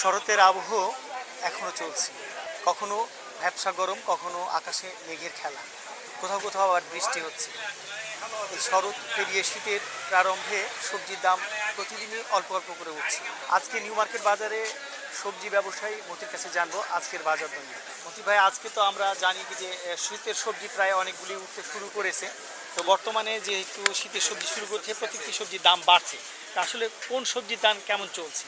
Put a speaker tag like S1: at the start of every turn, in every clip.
S1: শরতের আবহ এখনও চলছে। কখনো ভ্যাবসা গরম কখনো আকাশে মেঘের খেলা। কোথাও কোথাও আবার বৃষ্টি হচ্ছে। শরৎ পেরিয়ে শীতের প্রারম্ভে সবজির দাম প্রতিদিনই অল্প অল্প করে উঠছে। আজকে নিউ মার্কেট বাজারে সবজি ব্যবসায়ী মতির কাছে জানব আজকের বাজার নিয়ে। মতি ভাই, আজকে তো আমরা জানি যে শীতের সবজি প্রায় অনেকগুলি উঠতে শুরু করেছে। তো বর্তমানে যেহেতু শীতের সবজি শুরু করছে, প্রত্যেকটি সবজির দাম বাড়ছে। তা আসলে কোন সবজির দাম কেমন চলছে?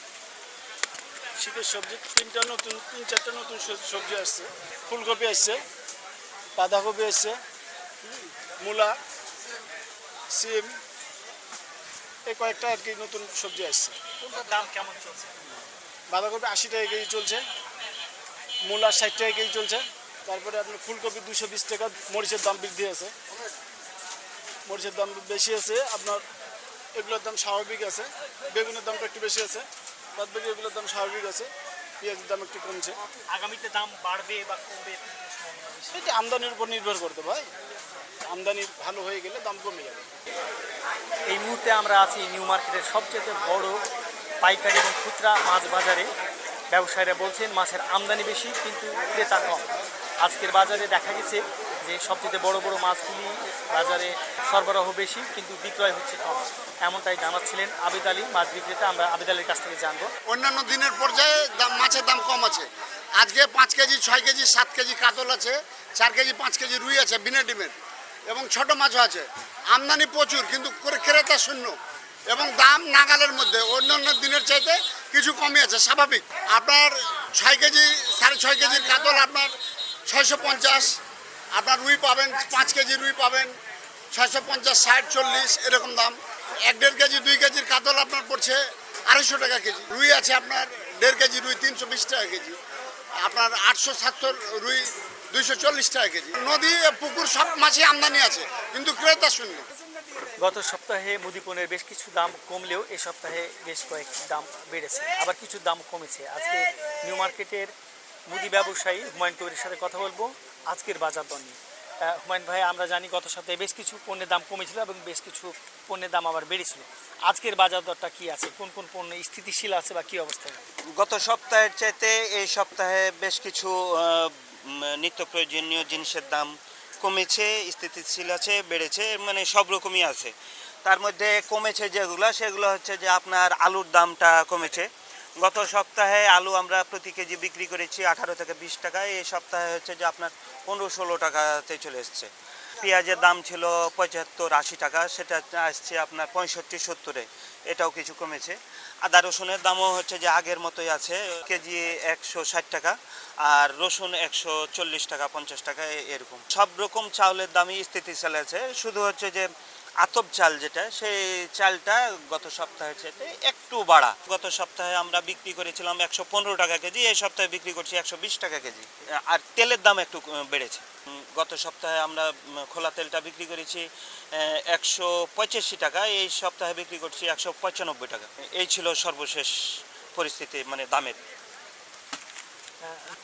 S2: শীতের সবজি, তিনটা নতুন, তিন চারটা নতুন সব- সবজি আসছে। ফুলকপি আসছে, বাঁধাকপি আসছে মূলা সিম এই কয়েকটা আর কি নতুন সবজি আসছে।
S1: কোনটার দাম কেমন চলছে?
S2: বাঁধাকপি আশি টাকা কেজি চলছে মূলা ষাট টাকা কেজি চলছে তারপরে আপনার ফুলকপি দুশো বিশ টাকা মরিচের দাম বৃদ্ধি আছে। মরিচের দাম বেশি আছে আপনার এগুলোর দাম স্বাভাবিক আছে বেগুনের দামটা একটু বেশি আছে বাদ বাকি এগুলোর দাম স্বাভাবিক আছে পেঁয়াজের দাম একটু কমছে।
S1: আগামীতে দাম বাড়বে বা কমবে?
S2: এটা আমদানির উপর নির্ভর করতে ভাই। আমদানি ভালো হয়ে গেলে দাম কমে যাবে।
S1: এই মুহূর্তে আমরা আছি নিউ মার্কেটের সবচেয়ে বড় পাইকারি এবং খুচরা মাছ বাজারে। ব্যবসায়ীরা বলছেন, মাছের আমদানি বেশি, কিন্তু ক্রেতা কম। আজকের বাজারে দেখা গেছে যে সবচেয়ে বড় বড় মাছগুলি বাজারে সরবরাহ বেশি, কিন্তু বিক্রয় হচ্ছে কম। এমনটাই জানাচ্ছিলেন আবিদ আলী, মাছ বিক্রেতা। আমরা আবিদ আলীর কাছ থেকে জানব।
S3: অন্যান্য দিনের পর্যায়ে দাম মাছের দাম কম আছে। আজকে পাঁচ কেজি, ছয় কেজি, সাত কেজি কাতল আছে, চার কেজি, পাঁচ কেজি রুই আছে, বিনা ডিমের। এবং ছোট মাছও আছে। আমদানি প্রচুর, কিন্তু করে- ক্রেতা শূন্য। এবং দাম নাগালের মধ্যে। অন্যান্য দিনের চাইতে কিছু কমই আছে, স্বাভাবিক। আপনার ছয় কেজি, সাড়ে ছয় কেজির কাতল আপনার ছয়শো পঞ্চাশ আপনার রুই পাবেন, পাঁচ কেজি রুই পাবেন, ছয়শো পঞ্চাশ, ষাট, চল্লিশ, এরকম দাম। এক দেড় কেজি, দুই কেজির কাতল আপনার পড়ছে আড়াইশো টাকা কেজি। রুই আছে আপনার দেড় কেজি রুই, তিনশো বিশ টাকা কেজি। আপনার আটশো সাতশো রুই, দুইশো চল্লিশ টাকা কেজি। নদী, পুকুর, সব মাছই আমদানি আছে, কিন্তু ক্রেতা শূন্য।
S1: গত সপ্তাহে মুদিপণের বেশ কিছু দাম কমলেও এ সপ্তাহে বেশ কয়েকটি দাম বেড়েছে। আবার কিছু দাম কমেছে। আজকে নিউ মার্কেটের মুদি ব্যবসায়ী হুমায়ুন কবিরের সাথে কথা বলব। আজকের বাজার দর নিয়ে। হুমায়ুন ভাই, আমরা জানি গত সপ্তাহে বেশ কিছু পণ্যের দাম কমেছিল এবং বেশ কিছু পণ্যের দাম আবার বেড়েছিল। আজকের বাজার দরটা কি আছে? কোন কোন পণ্য স্থিতিশীল আছে বা কি অবস্থায়
S4: গত সপ্তাহের চাইতে এই সপ্তাহে বেশ কিছু নিত্য প্রয়োজনীয় জিনিসের দাম কমেছে, স্থিতিশীল আছে, বেড়েছে মানে সব রকমই আছে। তার মধ্যে কমেছে যেগুলো, সেগুলো হচ্ছে যে আপনার আলুর দামটা কমেছে। গত সপ্তাহে আলু আমরা প্রতি কেজি বিক্রি করেছি আঠারো থেকে বিশ টাকা এই সপ্তাহে হচ্ছে যে আপনার পনেরো ষোলো টাকাতে চলে এসছে। পেঁয়াজের দাম ছিল পঁচাত্তর আশি টাকা, সেটা আসছে আপনার পঁয়ষট্টি সত্তরে। এটাও কিছু কমেছে। আদা রসুনের দামও হচ্ছে যে আগের মতোই আছে, কেজি একশো ষাট টাকা আর রসুন একশো চল্লিশ টাকা, পঞ্চাশ টাকা এরকম। সব রকম চাউলের দামই স্থিতিশীল আছে। শুধু হচ্ছে যে আতপ চাল যেটা, সেই চালটা গত সপ্তাহের চাইতে একটু বাড়া। গত সপ্তাহে আমরা বিক্রি করেছিলাম একশো পনেরো টাকা কেজি, এই সপ্তাহে বিক্রি করছি একশো বিশ টাকা কেজি। আর তেলের দাম একটু বেড়েছে। গত সপ্তাহে আমরা খোলা তেলটা বিক্রি করেছি একশো পঁচাশি টাকা, এই সপ্তাহে বিক্রি করছি একশো পঁচানব্বই টাকা। এই ছিল সর্বশেষ পরিস্থিতি মানে দামের।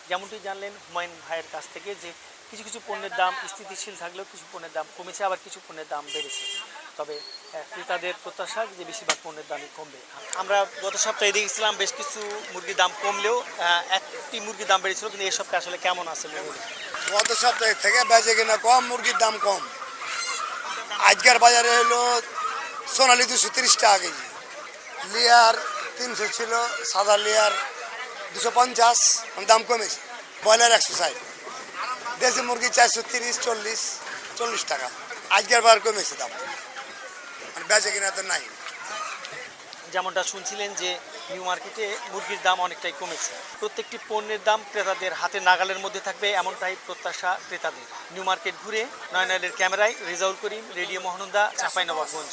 S1: যেমনটি জানলেন হুমায়ুন ভাইয়ের কাছ থেকে যে কিছু কিছু পণ্যের দাম স্থিতিশীল থাকলেও কিছু পণ্যের দাম কমেছে আবার কিছু পণ্যের দাম বেড়েছে। তবে আহ, ক্রেতাদের প্রত্যাশা যে বেশিরভাগ পণ্যের দামই কমবে। আমরা গত সপ্তাহে দেখেছিলাম বেশ কিছু মুরগির দাম কমলেও একটি মুরগির দাম বেড়েছিল কিন্তু এই সপ্তাহে আসলে কেমন আছে?
S5: গত সপ্তাহে থেকে বেচে কিনা কম মুরগির দাম কম। আজকের বাজারে হলো সোনালি দুশো তিরিশ টাকা কেজি। লিয়ার তিনশো ছিল সাদা লিয়ার দুশো পঞ্চাশ দাম কমেছে। ব্রয়লার একশো ষাট। দেশি মুরগি চারশো তিরিশ, চল্লিশ চল্লিশ টাকা। আজকের বার কমেছে দাম। মানে বেচে কিনা তো নাই।
S1: যেমনটা শুনছিলেন যে নিউ মার্কেটে মুরগির দাম অনেকটাই কমেছে। প্রত্যেকটি পণ্যের দাম ক্রেতাদের হাতে নাগালের মধ্যে থাকবে এমনটাই প্রত্যাশা ক্রেতাদের। নিউ মার্কেট ঘুরে নয়নালের ক্যামেরায় রেজাউল করিম, রেডিও মহানন্দা, চাঁপাইনবাবগঞ্জ।